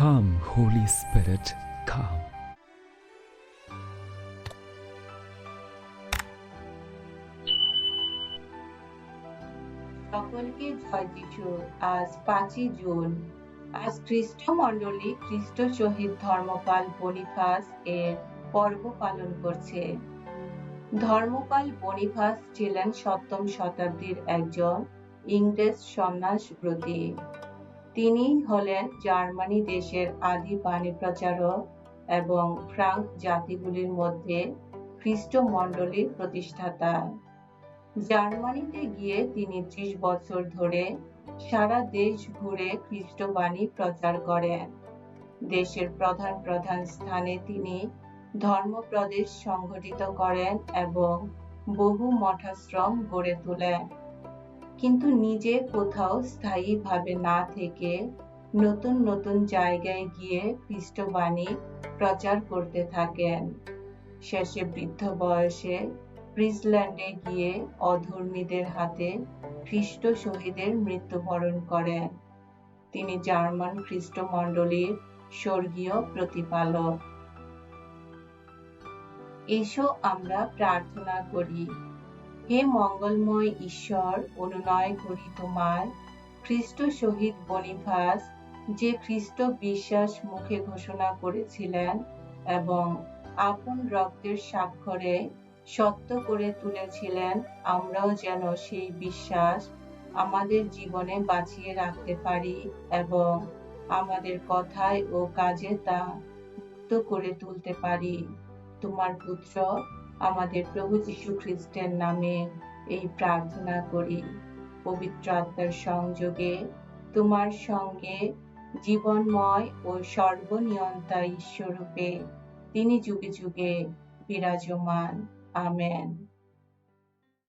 Come, Holy Spirit, come. সকলকে জয় যিশু আজ পাঁচই জুন। আজ খ্রিস্ট মণ্ডলী খ্রিস্ট শহীদ ধর্মপাল বনিফাস এর পর্ব পালন করছে। ধর্মপাল বনিফাস ছিলেন সপ্তম শতাব্দীর একজন ইংরেজ সন্ন্যাসব্রতী। তিনি হলেন জার্মানি দেশের আদি বাণী প্রচারক এবং ফ্রাঙ্ক জাতিগুলির মধ্যে খ্রিস্ট মণ্ডলীর প্রতিষ্ঠাতা। জার্মানিতে গিয়ে তিনি ত্রিশ বছর ধরে সারা দেশ ঘুরে খ্রিস্টবাণী প্রচার করেন। দেশের প্রধান প্রধান স্থানে তিনি ধর্মপ্রদেশ সংগঠিত করেন এবং বহু মঠাশ্রম গড়ে তোলেন। কিন্তু নিজে কোথাও স্থায়ীভাবে না থেকে নতুন নতুন জায়গায় গিয়ে খ্রিস্টবাণী প্রচার করতে থাকেন। শেষে বৃদ্ধ বয়সে ফ্রিজল্যান্ডে গিয়ে অধর্মীদের হাতে খ্রিস্ট শহীদের মৃত্যুবরণ করেন। তিনি জার্মান খ্রিস্ট মণ্ডলীর স্বর্গীয় প্রতিপালক। এসো আমরা প্রার্থনা করি। হে মঙ্গলময় ঈশ্বর, অনুনয় করি তোমার। খ্রিস্ট শহীদ বনিফাস, যে খ্রিস্ট বিশ্বাস মুখে ঘোষণা করেছিলেন এবং আপন রক্তের স্বাক্ষরে সত্য করে তুলেছিলেন, আমরাও যেন সেই বিশ্বাস আমাদের জীবনে বাঁচিয়ে রাখতে পারি এবং আমাদের কথায় ও কাজে তা মুক্ত করে তুলতে পারি। তোমার পুত্র আমাদের প্রভু যীশু খ্রিস্টের নামে এই প্রার্থনা করি। পবিত্র আত্মার সংযোগে, তোমার সঙ্গে জীবনময় ও সর্বনিয়ন্তা ঈশ্বরূপে তিনি যুগে যুগে বিরাজমান। আমেন।